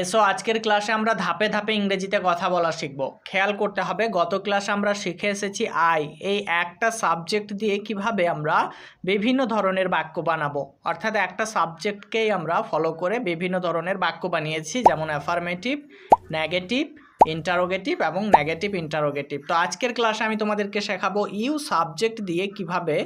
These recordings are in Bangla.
এসো, আজকের ক্লাসে আমরা ধাপে ধাপে ইংরেজিতে কথা বলা শিখব। খেয়াল করতে হবে, গত ক্লাসে আমরা শিখে এসেছি আই। এই একটা সাবজেক্ট দিয়ে কীভাবে আমরা বিভিন্ন ধরনের বাক্য বানাবো। অর্থাৎ একটা সাবজেক্টকেই আমরা ফলো করে বিভিন্ন ধরনের বাক্য বানিয়েছি, যেমন অ্যাফার্মেটিভ নেগেটিভ ইন্টারোগেটিভ এবং নেগেটিভ ইন্টারোগেটিভ তো আজকের ক্লাসে আমি তোমাদেরকে শেখাবো, ইউ সাবজেক্ট দিয়ে কীভাবে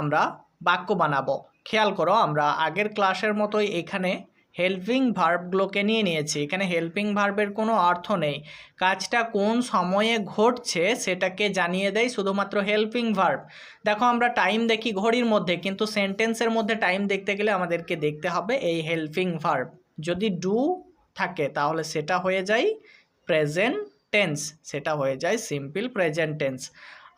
আমরা বাক্য বানাবো। খেয়াল করো, আমরা আগের ক্লাসের মতোই এখানে হেল্পিং ভার্বগুলোকে নিয়ে নিয়েছি। এখানে হেল্পিং ভার্বের কোনো অর্থ নেই। কাজটা কোন সময়ে ঘটছে সেটাকে জানিয়ে দেয় শুধুমাত্র হেল্পিং ভার্ব দেখো আমরা টাইম দেখি ঘড়ির মধ্যে, কিন্তু সেন্টেন্সের মধ্যে টাইম দেখতে গেলে আমাদেরকে দেখতে হবে এই হেল্পিং ভার্ব যদি ডু থাকে তাহলে সেটা হয়ে যায় প্রেজেন্ট টেন্স সেটা হয়ে যায় সিম্পল প্রেজেন্ট টেন্স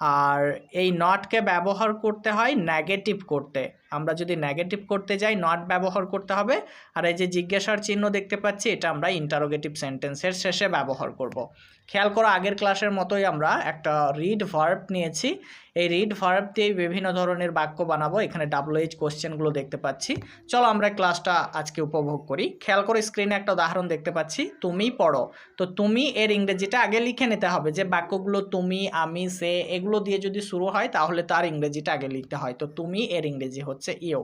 আর এই নটকে ব্যবহার করতে হয় নেগেটিভ করতে আমরা যদি নেগেটিভ করতে যাই নট ব্যবহার করতে হবে আর এই যে জিজ্ঞাসার চিহ্ন দেখতে পাচ্ছি, এটা আমরা ইন্টারোগেটিভ সেন্টেন্সের শেষে ব্যবহার করব। খেয়াল করো আগের ক্লাসের মতোই আমরা একটা রিড ভার্ব নিয়েছি। এই রিড ভার্ব দিয়েই বিভিন্ন ধরনের বাক্য বানাবো। এখানে ডাব্লু এইচ কোশ্চেনগুলো দেখতে পাচ্ছি। চলো আমরা ক্লাসটা আজকে উপভোগ করি। খেয়াল করে স্ক্রিনে একটা উদাহরণ দেখতে পাচ্ছি। তুমি পড়ো। তো তুমি এর ইংরেজিটা আগে লিখে নিতে হবে যে বাক্যগুলো তুমি, আমি, সে এগুলো দিয়ে যদি শুরু হয় তাহলে তার ইংরেজিটা আগে লিখতে হয়। তো তুমি এর ইংরেজি হচ্ছে ইউ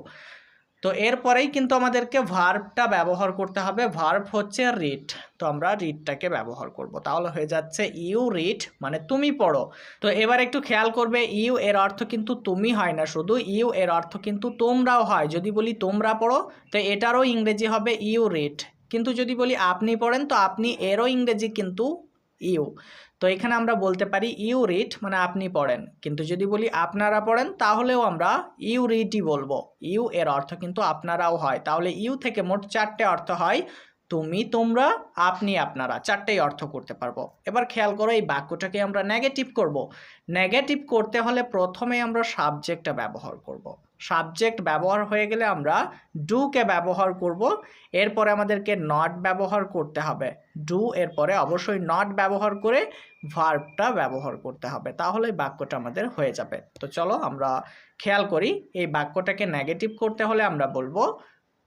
তো এরপরেই কিন্তু আমাদেরকে ভার্বটা ব্যবহার করতে হবে। ভার্ব হচ্ছে রিড তো আমরা রিডটাকে ব্যবহার করব। তাহলে হয়ে যাচ্ছে ইউ রিড মানে তুমি পড়ো। তো এবার একটু খেয়াল করবে ইউ এর অর্থ কিন্তু তুমি হয় না শুধু ইউ এর অর্থ কিন্তু তোমরাও হয়। যদি বলি তোমরা পড়ো, তো এটারও ইংরেজি হবে ইউ রিড কিন্তু যদি বলি আপনি পড়েন, তো আপনি এরও ইংরেজি কিন্তু ইউ। তো এখানে আমরা বলতে পারি ইউ রিড মানে আপনি পড়েন। কিন্তু যদি বলি আপনারা পড়েন, তাহলেও আমরা ইউ রিডই বলব। ইউ এর অর্থ কিন্তু আপনারাও হয়। তাহলে ইউ থেকে মোট চারটে অর্থ হয়, তুমি, তোমরা, আপনি, আপনারা। চারটেই অর্থ করতে পারব। এবার খেয়াল করো এই বাক্যটাকে আমরা নেগেটিভ করব। নেগেটিভ করতে হলে প্রথমে আমরা সাবজেক্টটা ব্যবহার করব। সাবজেক্ট ব্যবহার হয়ে গেলে আমরা ডুকে ব্যবহার করব। এরপরে আমাদেরকে নট ব্যবহার করতে হবে। ডু এরপরে অবশ্যই নট ব্যবহার করে ভার্বটা ব্যবহার করতে হবে। তাহলে বাক্যটা আমাদের হয়ে যাবে। তো চলো আমরা খেয়াল করি, এই বাক্যটাকে নেগেটিভ করতে হলে আমরা বলব,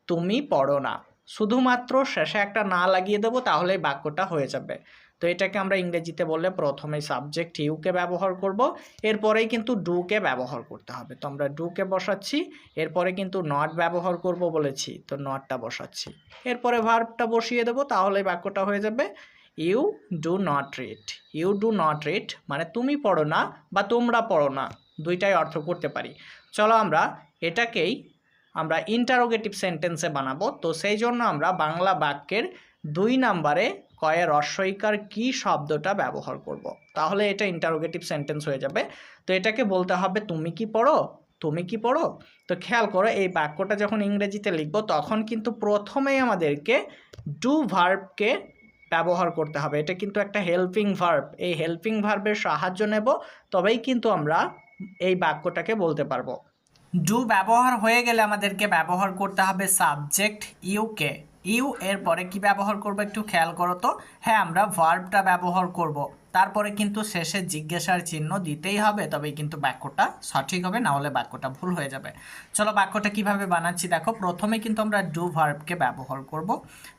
তুমি পড়ো না। শুধুমাত্র শেষে একটা না লাগিয়ে দেবো তাহলে বাক্যটা হয়ে যাবে। তো এটাকে আমরা ইংরেজিতে বললে প্রথমে সাবজেক্ট ইউকে ব্যবহার করব, এরপরেই কিন্তু ডুকে ব্যবহার করতে হবে। তো আমরা ডুকে বসাচ্ছি, এরপরে কিন্তু নট ব্যবহার করব বলেছি, তো নটটা বসাচ্ছি। এরপরে ভার্বটা বসিয়ে দেবো তাহলে বাক্যটা হয়ে যাবে you do not read you do not read মানে তুমি পড়ো না বা তোমরা পড়ো না, দুইটাই অর্থ করতে পারি। চলো আমরা এটাকেই আমরা ইন্টারোগেটিভ সেন্টেন্সে বানাবো, তো সেই জন্য আমরা বাংলা বাক্যের দুই নাম্বারে কয়ে রস্বইকার কি শব্দটা ব্যবহার করব। তাহলে এটা ইন্টারোগেটিভ সেন্টেন্স হয়ে যাবে। তো এটাকে বলতে হবে, তুমি কি পড়ো? তুমি কি পড়ো? তো খেয়াল করো, এই বাক্যটা যখন ইংরেজিতে লিখব, তখন কিন্তু প্রথমেই আমাদেরকে ডু ভার্বকে ব্যবহার করতে হবে। এটা কিন্তু একটা হেল্পিং ভার্ব এই হেল্পিং ভার্বের সাহায্য নেব, তবেই কিন্তু আমরা এই বাক্যটাকে বলতে পারব। ডু ব্যবহার হয়ে গেলে আমাদেরকে ব্যবহার করতে হবে সাবজেক্ট ইউকে ইউ এর পরে কি ব্যবহার করব একটু খেয়াল করো তো? হ্যাঁ আমরা ভার্বটা ব্যবহার করব। তারপরে কিন্তু শেষে জিজ্ঞাসার চিহ্ন দিতেই হবে, তবেই কিন্তু বাক্যটা সঠিক হবে, না হলে বাক্যটা ভুল হয়ে যাবে। চলো বাক্যটা কীভাবে বানাচ্ছি দেখো, প্রথমে কিন্তু আমরা ডু ভার্বকে ব্যবহার করব।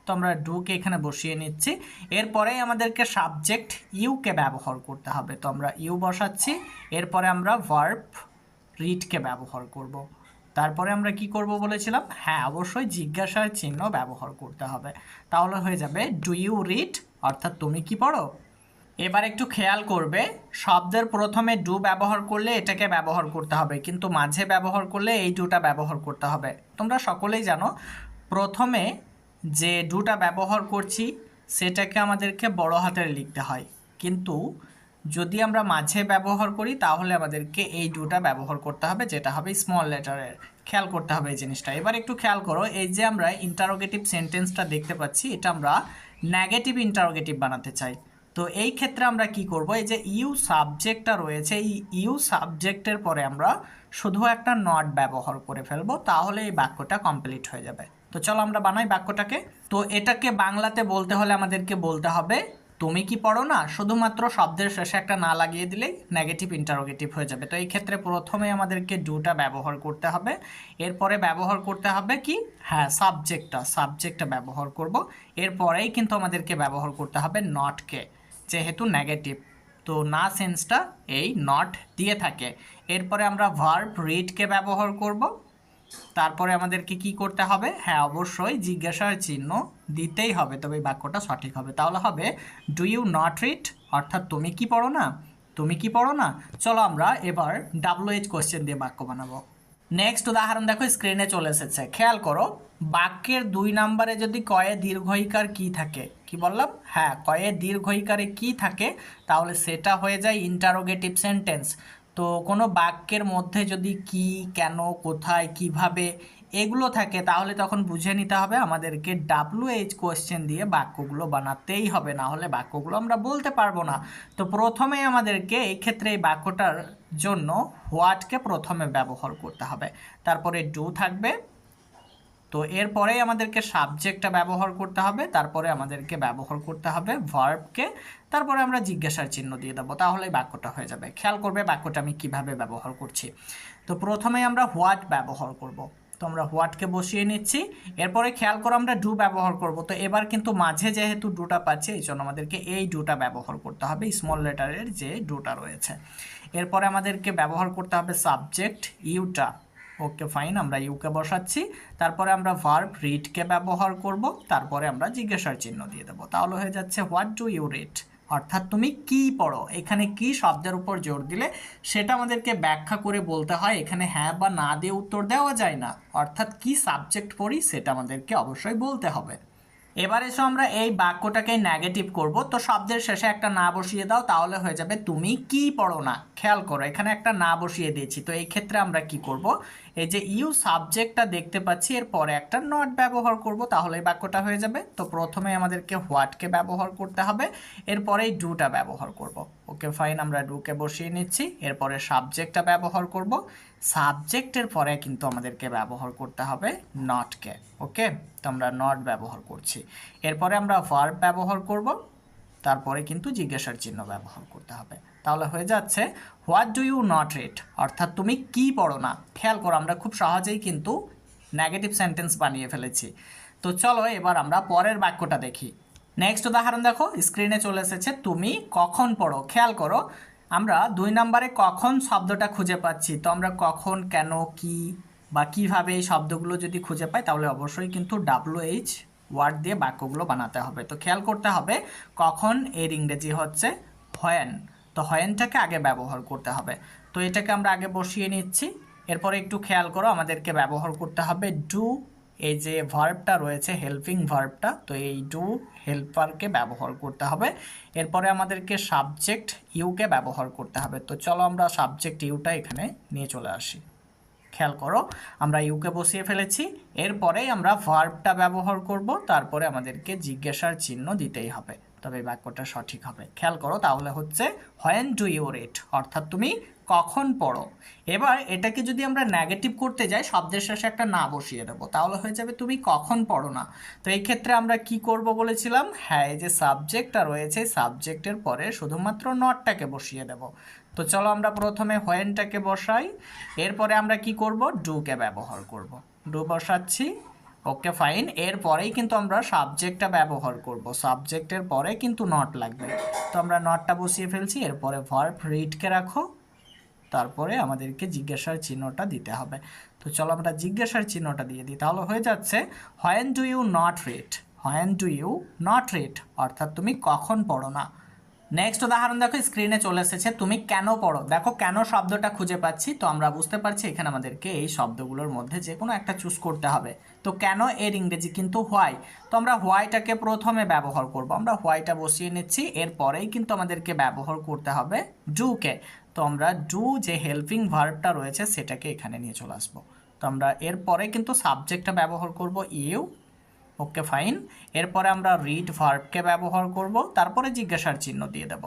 তো আমরা ডুকে এখানে বসিয়ে নিচ্ছি। এরপরেই আমাদেরকে সাবজেক্ট ইউকে ব্যবহার করতে হবে। তো আমরা ইউ বসাচ্ছি, এরপরে আমরা ভার্ব রিডকে ব্যবহার করব। তারপরে আমরা কি করব বলেছিলাম? হ্যাঁ অবশ্যই জিজ্ঞাসার চিহ্ন ব্যবহার করতে হবে। তাহলে হয়ে যাবে ডু ইউ রিড অর্থাৎ, তুমি কি পড়ো? এবার একটু খেয়াল করবে, শব্দের প্রথমে ডু ব্যবহার করলে এটাকে ব্যবহার করতে হবে, কিন্তু মাঝে ব্যবহার করলে এই ডুটা ব্যবহার করতে হবে। তোমরা সকলেই জানো, প্রথমে যে ডুটা ব্যবহার করছি, সেটাকে আমাদেরকে বড় হাতের লিখতে হয়। কিন্তু যদি আমরা মাঝে ব্যবহার করি, তাহলে আমাদেরকে এই ডুটা ব্যবহার করতে হবে, যেটা হবে স্মল লেটারের খেয়াল করতে হবে এই জিনিসটা। এবার একটু খেয়াল করো, এই যে আমরা ইন্টারোগেটিভ সেন্টেন্সটা দেখতে পাচ্ছি, এটা আমরা নেগেটিভ ইন্টারোগেটিভ বানাতে চাই। তো এই ক্ষেত্রে আমরা কি করব, এই যে ইউ সাবজেক্টটা রয়েছে, এই ইউ সাবজেক্টের পরে আমরা শুধু একটা নট ব্যবহার করে ফেলব, তাহলে এই বাক্যটা কমপ্লিট হয়ে যাবে। তো চলো আমরা বানাই বাক্যটাকে। তো এটাকে বাংলাতে বলতে হলে আমাদেরকে বলতে হবে তুমি কি পড়ো না? শুধুমাত্র শব্দের শেষে একটা না লাগিয়ে দিলেই নেগেটিভ ইন্টারোগেটিভ হয়ে যাবে। তো এই ক্ষেত্রে প্রথমে আমাদেরকে ডুটা ব্যবহার করতে হবে। এরপরে ব্যবহার করতে হবে কি? হ্যাঁ সাবজেক্টটা সাবজেক্টটা ব্যবহার করব। এরপরেই কিন্তু আমাদেরকে ব্যবহার করতে হবে নটকে যেহেতু নেগেটিভ তো না সেন্সটা এই নট দিয়ে থাকে। এরপরে আমরা ভার্ব রিডকে ব্যবহার করব। তারপরে আমাদেরকে কি করতে হবে? হ্যাঁ অবশ্যই জিজ্ঞাসার চিহ্ন দিতেই হবে। তবে এই বাক্যটা সঠিক হবে। তাহলে হবে ডু ইউ নট রিড অর্থাৎ, তুমি কি পড়ো না? তুমি কি পড়ো না? চলো আমরা এবার ডাব্লু এইচ কোশ্চেন দিয়ে বাক্য বানাবো। নেক্সট উদাহরণ দেখো স্ক্রিনে চলে এসেছে। খেয়াল করো, বাক্যের দুই নম্বরে যদি কয়ে দীর্ঘইকার কি থাকে? কি বললাম? হ্যাঁ কয়ে দীর্ঘইকারে কি থাকে? তাহলে সেটা হয়ে যায় ইন্টারোগেটিভ সেন্টেন্স তো কোনো বাক্যের মধ্যে যদি কি, কেন, কোথায়, কীভাবে এগুলো থাকে, তাহলে তখন বুঝে নিতে হবে আমাদেরকে ডাব্লু এইচ কোয়েশ্চেন দিয়ে বাক্যগুলো বানাতেই হবে, না হলে বাক্যগুলো আমরা বলতে পারব না। তো প্রথমে আমাদেরকে এই ক্ষেত্রে এই বাক্যটার জন্য হোয়াটকে প্রথমে ব্যবহার করতে হবে। তারপরে ডু থাকবে তো এরপরেই আমাদেরকে সাবজেক্টটা ব্যবহার করতে হবে, তারপরে আমাদেরকে ব্যবহার করতে হবে ভার্বকে তারপরে আমরা জিজ্ঞাসার চিহ্ন দিয়ে দেবো, তাহলেই বাক্যটা হয়ে যাবে। খেয়াল করবে বাক্যটা আমি কীভাবে ব্যবহার করছি। তো প্রথমে আমরা হোয়াট ব্যবহার করব। তো আমরা হোয়াটকে বসিয়ে নিচ্ছি, এরপরে খেয়াল করো আমরা ডু ব্যবহার করব। তো এবার কিন্তু মাঝে যেহেতু ডুটা পাচ্ছি, এই জন্য আমাদেরকে এই ডুটা ব্যবহার করতে হবে স্মল লেটারের যে ডুটা রয়েছে। এরপরে আমাদেরকে ব্যবহার করতে হবে সাবজেক্ট ইউটা ওকে ফাইন আমরা ইউকে বসাচ্ছি। তারপরে আমরা ভার্ব রিডকে ব্যবহার করব। তারপরে আমরা জিজ্ঞাসার চিহ্ন দিয়ে দেবো। তাহলে হয়ে যাচ্ছে হোয়াট ডু ইউ রিড অর্থাৎ তুমি কি পড়ো? এখানে কি শব্দের উপর জোর দিলে সেটা আমাদেরকে ব্যাখ্যা করে বলতে হয়। এখানে হ্যাঁ বা না দিয়ে উত্তর দেওয়া যায় না। অর্থাৎ কি সাবজেক্ট পড়ি সেটা আমাদেরকে অবশ্যই বলতে হবে। এবার এসো আমরা এই বাক্যটাকে নেগেটিভ করব। তো শব্দের শেষে একটা না বসিয়ে দাও, তাহলে হয়ে যাবে তুমি কি পড়ো না। খেয়াল করো, এখানে একটা না বসিয়ে দিয়েছি। তো এই ক্ষেত্রে আমরা কি করব? এই যে ইউ সাবজেক্টটা দেখতে পাচ্ছি, এর পরে একটা নট ব্যবহার করব, তাহলে এই বাক্যটা হয়ে যাবে। তো প্রথমে আমাদেরকে হোয়াটকে ব্যবহার করতে হবে এরপরেই ডুটা ব্যবহার করব। ওকে ফাইন আমরা ডুকে বসিয়ে নিচ্ছি এরপরে সাবজেক্টটা ব্যবহার করব। সাবজেক্টের পরে কিন্তু আমাদেরকে ব্যবহার করতে হবে নটকে ওকে? তো আমরা নট ব্যবহার করছি। এরপরে আমরা ভার্ব ব্যবহার করব, তারপরে কিন্তু জিজ্ঞাসার চিহ্ন ব্যবহার করতে হবে। তাহলে হয়ে যাচ্ছে what do you not read অর্থাৎ তুমি কি পড়ো না? খেয়াল করো, আমরা খুব সহজেই কিন্তু নেগেটিভ সেন্টেন্স বানিয়ে ফেলেছি। তো চলো এবার আমরা পরের বাক্যটা দেখি। নেক্সট উদাহরণ দেখো স্ক্রিনে চলে এসেছে, তুমি কখন পড়ো? খেয়াল করো, আমরা দুই নম্বরে কখন শব্দটা খুঁজে পাচ্ছি? তো আমরা কখন, কেন, কি বা কীভাবে এই শব্দগুলো যদি খুঁজে পাই, তাহলে অবশ্যই কিন্তু ডাব্লু এইচ ওয়ার্ড দিয়ে বাক্যগুলো বানাতে হবে। তো খেয়াল করতে হবে, কখন এর ইংরেজি হচ্ছে হয়েন তো হয়েনটাকে আগে ব্যবহার করতে হবে। তো এটাকে আমরা আগে বসিয়ে নিচ্ছি। এরপরে একটু খেয়াল করো, আমাদেরকে ব্যবহার করতে হবে ডু এই যে ভার্বটা রয়েছে হেল্পিং ভার্বটা তো এই ডু হেল্পারকে ব্যবহার করতে হবে। এরপরে আমাদেরকে সাবজেক্ট ইউকে ব্যবহার করতে হবে। তো চলো আমরা সাবজেক্ট ইউটা এখানে নিয়ে চলে আসি। খেয়াল করো, আমরা ইউকে বসিয়ে ফেলেছি, এরপরেই আমরা ভার্বটা ব্যবহার করব, তারপরে আমাদেরকে জিজ্ঞাসার চিহ্ন দিতেই হবে। তবে বাক্যটা সঠিক হবে। খেয়াল করো, তাহলে হচ্ছে হোয়েন ডু ইউ রেট অর্থাৎ তুমি কখন পড়ো? এবার এটাকে যদি আমরা নেগেটিভ করতে যাই, শব্দের শেষে একটা না বসিয়ে দেবো, তাহলে হয়ে যাবে তুমি কখন পড়ো না। তো এই ক্ষেত্রে আমরা কি করব বলেছিলাম? হ্যাঁ এই যে সাবজেক্টটা রয়েছে সাবজেক্টের পরে শুধুমাত্র নটটাকে বসিয়ে দেব। তো চলো আমরা প্রথমে হোয়েনটাকে বসাই। এরপরে আমরা কি করব? ডুকে ব্যবহার করব। ডু বসাচ্ছি। Okay, fine. এরপরেই কিন্তু আমরা সাবজেক্টটা ব্যবহার করব। সাবজেক্টের পরে কিন্তু নট লাগবে। তো আমরা নটটা বসিয়ে ফেলছি। এরপরে ভার্ব রিডকে রাখো। তারপরে আমাদেরকে জিজ্ঞাসার চিহ্নটা দিতে হবে। তো চলো আমরা জিজ্ঞাসার চিহ্নটা দিয়ে দিই। তাহলে হয়ে যাচ্ছে when do you not read when do you not read অর্থাৎ তুমি কখন পড়ো না? নেক্সট উদাহরণ দেখো স্ক্রিনে চলে এসেছে, তুমি কেন পড়ো? দেখো, কেন শব্দটা খুঁজে পাচ্ছি? তো আমরা বুঝতে পারছি এখানে আমাদেরকে এই শব্দগুলোর মধ্যে যে কোনো একটা চুজ করতে হবে। তো কেন এর ইংরেজি কিন্তু হোয়াই তো আমরা হোয়াইটাকে প্রথমে ব্যবহার করব। আমরা হোয়াইটা বসিয়ে নিচ্ছি, এরপরেই কিন্তু আমাদেরকে ব্যবহার করতে হবে ডুকে তো আমরা ডু যে হেল্পিং ভার্বটা রয়েছে, সেটাকে এখানে নিয়ে চলে আসব। তো আমরা এরপরে কিন্তু সাবজেক্টটা ব্যবহার করব ইউ ওকে, ফাইন। এরপরে আমরা রিড ভার্বকে ব্যবহার করব, তারপরে জিজ্ঞাসার চিহ্ন দিয়ে দেব।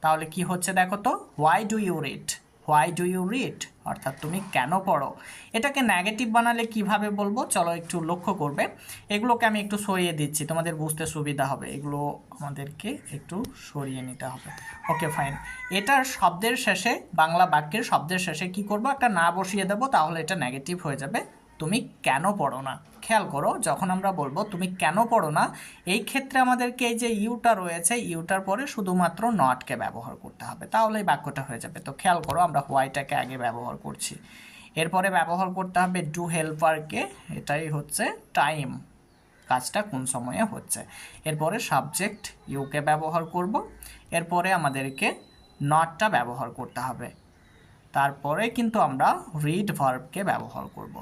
তাহলে কি হচ্ছে দেখো তো? Why do you read why do you read অর্থাৎ তুমি কেন পড়ো? এটাকে নেগেটিভ বানালে কীভাবে বলব? চলো একটু লক্ষ্য করবে। এগুলোকে আমি একটু সরিয়ে দিচ্ছি, তোমাদের বুঝতে সুবিধা হবে। এগুলো আমাদেরকে একটু সরিয়ে নিতে হবে। Okay, fine. এটার শব্দের শেষে, বাংলা বাক্যের শব্দের শেষে কি করব? একটা না বসিয়ে দেবো, তাহলে এটা নেগেটিভ হয়ে যাবে। তুমি কেন পড়ো না? খেয়াল করো, যখন আমরা বলব তুমি কেন পড়ো না, এই ক্ষেত্রে আমাদেরকে এই যে ইউটা রয়েছে, ইউটার পরে শুধুমাত্র নটকে ব্যবহার করতে হবে। তাহলে এই বাক্যটা হয়ে যাবে। তো খেয়াল করো, আমরা হোয়াইটাকে আগে ব্যবহার করছি। এরপরে ব্যবহার করতে হবে ডু হেল্পারকে। এটাই হচ্ছে টাইম। কাজটা কোন সময়ে হচ্ছে? এরপরে সাবজেক্ট ইউকে ব্যবহার করব। এরপরে আমাদেরকে নটটা ব্যবহার করতে হবে। তারপরে কিন্তু আমরা রিড ভার্বকে ব্যবহার করব।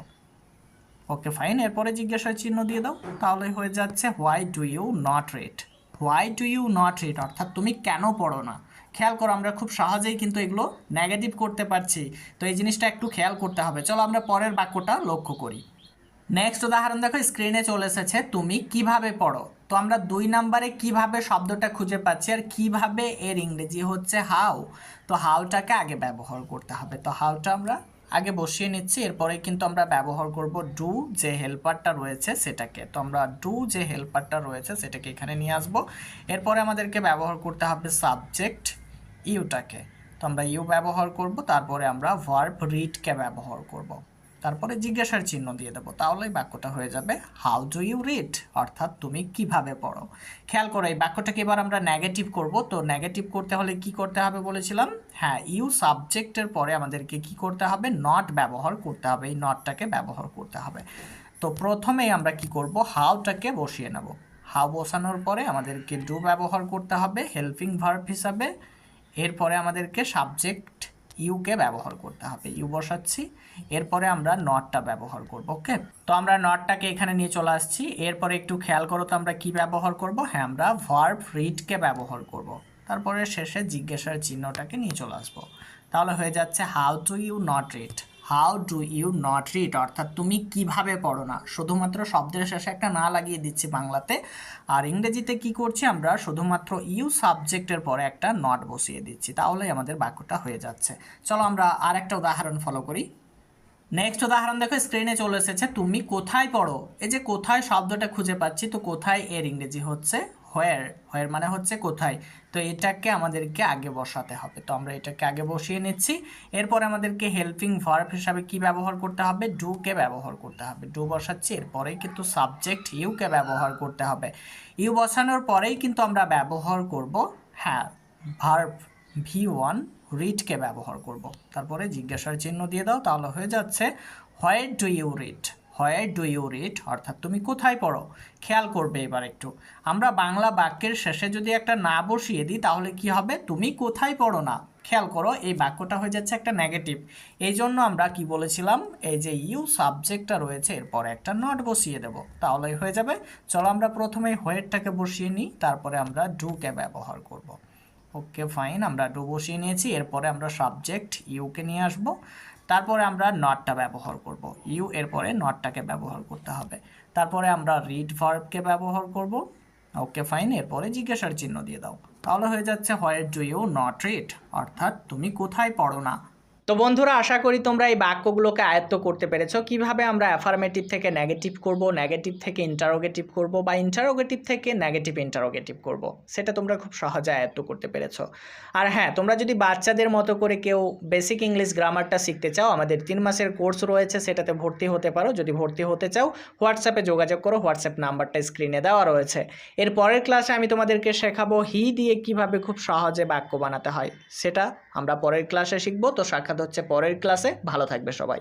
ওকে ফাইন এরপরে জিজ্ঞাসা চিহ্ন দিয়ে দাও। তাহলে হয়ে যাচ্ছে why do you not read why do you not read অর্থাৎ তুমি কেন পড়ো না? খেয়াল করো, আমরা খুব সহজেই কিন্তু এগুলো নেগেটিভ করতে পারছি। তো এই জিনিসটা একটু খেয়াল করতে হবে। চলো, আমরা পরের বাক্যটা লক্ষ্য করি। নেক্সট উদাহরণ দেখো স্ক্রিনে চলে এসেছে, তুমি কীভাবে পড়ো? তো আমরা দুই নাম্বারে কীভাবে শব্দটা খুঁজে পাচ্ছি আর কীভাবে এর ইংরেজি হচ্ছে হাউ তো হাউটাকে আগে ব্যবহার করতে হবে। তো হাউটা আমরা আগে বসিয়ে নিচ্ছি, এরপরে কিন্তু আমরা ব্যবহার করব ডু যে হেল্পারটা রয়েছে সেটাকে। তো আমরা ডু যে হেল্পারটা রয়েছে সেটাকে এখানে নিয়ে আসব। এরপরে আমাদেরকে ব্যবহার করতে হবে সাবজেক্ট ইউটাকে তো আমরা ইউ ব্যবহার করব, তারপরে আমরা ভার্ব রিডকে ব্যবহার করব। তারপরে জিজ্ঞাসার চিহ্ন দিয়ে দেবো। তাহলেই বাক্যটা হয়ে যাবে হাউ ডু ইউ রিড অর্থাৎ, তুমি কীভাবে পড়ো? খেয়াল করো, এই বাক্যটাকে এবার আমরা নেগেটিভ করব। তো নেগেটিভ করতে হলে কি করতে হবে বলেছিলাম? হ্যাঁ ইউ সাবজেক্টের পরে আমাদেরকে কি করতে হবে? নট ব্যবহার করতে হবে। এই নটটাকে ব্যবহার করতে হবে। তো প্রথমেই আমরা কি করব? হাউটাকে বসিয়ে নেব। হাউ বসানোর পরে আমাদেরকে ডু ব্যবহার করতে হবে হেল্পিং ভার্ব হিসাবে। এরপরে আমাদেরকে সাবজেক্ট ইউকে ব্যবহার করতে হবে। ইউ বসাচ্ছি, এরপরে আমরা নটটা ব্যবহার করব ওকে তো আমরা নটটাকে এখানে নিয়ে চলে আসছি। এরপরে একটু খেয়াল করো তো আমরা কি ব্যবহার করব? হ্যাঁ আমরা ভার্ব রিডকে ব্যবহার করব। তারপরে শেষে জিজ্ঞাসার চিহ্নটাকে নিয়ে চলে আসব। তাহলে হয়ে যাচ্ছে how to you not read how do you not read অর্থাৎ তুমি কীভাবে পড়ো না? শুধুমাত্র শব্দের শেষে একটা না লাগিয়ে দিচ্ছি বাংলাতে। আর ইংরেজিতে কি করছি আমরা? শুধুমাত্র ইউ সাবজেক্টের পরে একটা নট বসিয়ে দিচ্ছি। তাহলেই আমাদের বাক্যটা হয়ে যাচ্ছে। চলো আমরা আর একটা উদাহরণ ফলো করি। নেক্সট উদাহরণ দেখো স্ক্রিনে চলে এসেছে। তুমি কোথায় পড়ো? এই যে কোথায় শব্দটা খুঁজে পাচ্ছি, তো কোথায় এর ইংরেজি হচ্ছে? হোয়ার হোয়ার মানে হচ্ছে কোথায়। তো এটাকে আমাদেরকে আগে বসাতে হবে। তো আমরা এটাকে আগে বসিয়ে নিচ্ছি। এরপর আমাদেরকে হেল্পিং ভার্ব হিসাবে কি ব্যবহার করতে হবে? ডুকে ব্যবহার করতে হবে। ডু বসাচ্ছি, এরপরেই কিন্তু সাবজেক্ট ইউকে ব্যবহার করতে হবে। ইউ বসানোর পরেই কিন্তু আমরা ব্যবহার করব হ্যাঁ ভার্ব ভি ওয়ান রিডকে ব্যবহার করব। তারপরে জিজ্ঞাসার চিহ্ন দিয়ে দাও, তাহলে হয়ে যাচ্ছে where do you read where do you read অর্থাৎ তুমি কোথায় পড়ো? খেয়াল করবে এবার একটু। আমরা বাংলা বাক্যের শেষে যদি একটা না বসিয়ে দিই, তাহলে কি হবে? তুমি কোথায় পড়ো না? খেয়াল করো, এই বাক্যটা হয়ে যাচ্ছে একটা নেগেটিভ এই জন্য আমরা কি বলেছিলাম? এই যে ইউ সাবজেক্টটা রয়েছে, এরপরে একটা নট বসিয়ে দেব। তাহলেই হয়ে যাবে। চলো আমরা প্রথমে হোয়ারটাকে বসিয়ে নিই, তারপরে আমরা ডুকে ব্যবহার করব। ওকে ফাইন আমরা ডু বসিয়ে নিয়েছি। এরপরে আমরা সাবজেক্ট ইউকে নিয়ে আসব। তারপরে আমরা নটটা ব্যবহার করব। ইউ এরপরে নটটাকে ব্যবহার করতে হবে। তারপরে আমরা রিড ভার্বকে ব্যবহার করব। ওকে ফাইন এরপরে জিজ্ঞাসার চিহ্ন দিয়ে দাও। তাহলে হয়ে যাচ্ছে where do you not read অর্থাৎ তুমি কোথায় পড়ো না? তো বন্ধুরা, আশা করি তোমরা এই বাক্যগুলোকে আয়ত্ত করতে পেরেছ। কীভাবে আমরা অ্যাফার্মেটিভ থেকে নেগেটিভ করব নেগেটিভ থেকে ইন্টারোগেটিভ করব বা ইন্টারোগেটিভ থেকে নেগেটিভ ইন্টারোগেটিভ করব, সেটা তোমরা খুব সহজে আয়ত্ত করতে পেরেছ। আর হ্যাঁ তোমরা যদি বাচ্চাদের মতো করে কেউ বেসিক ইংলিশ গ্রামারটা শিখতে চাও, আমাদের তিন মাসের কোর্স রয়েছে, সেটাতে ভর্তি হতে পারো। যদি ভর্তি হতে চাও হোয়াটসঅ্যাপে যোগাযোগ করো হোয়াটসঅ্যাপ নাম্বারটা স্ক্রিনে দেওয়া রয়েছে। এর পরের ক্লাসে আমি তোমাদেরকে শেখাবো হি দিয়ে কীভাবে খুব সহজে বাক্য বানাতে হয়, সেটা আমরা পরের ক্লাসে শিখব। তো সাক্ষাৎ হচ্ছে পরের ক্লাসে ভালো থাকবে সবাই।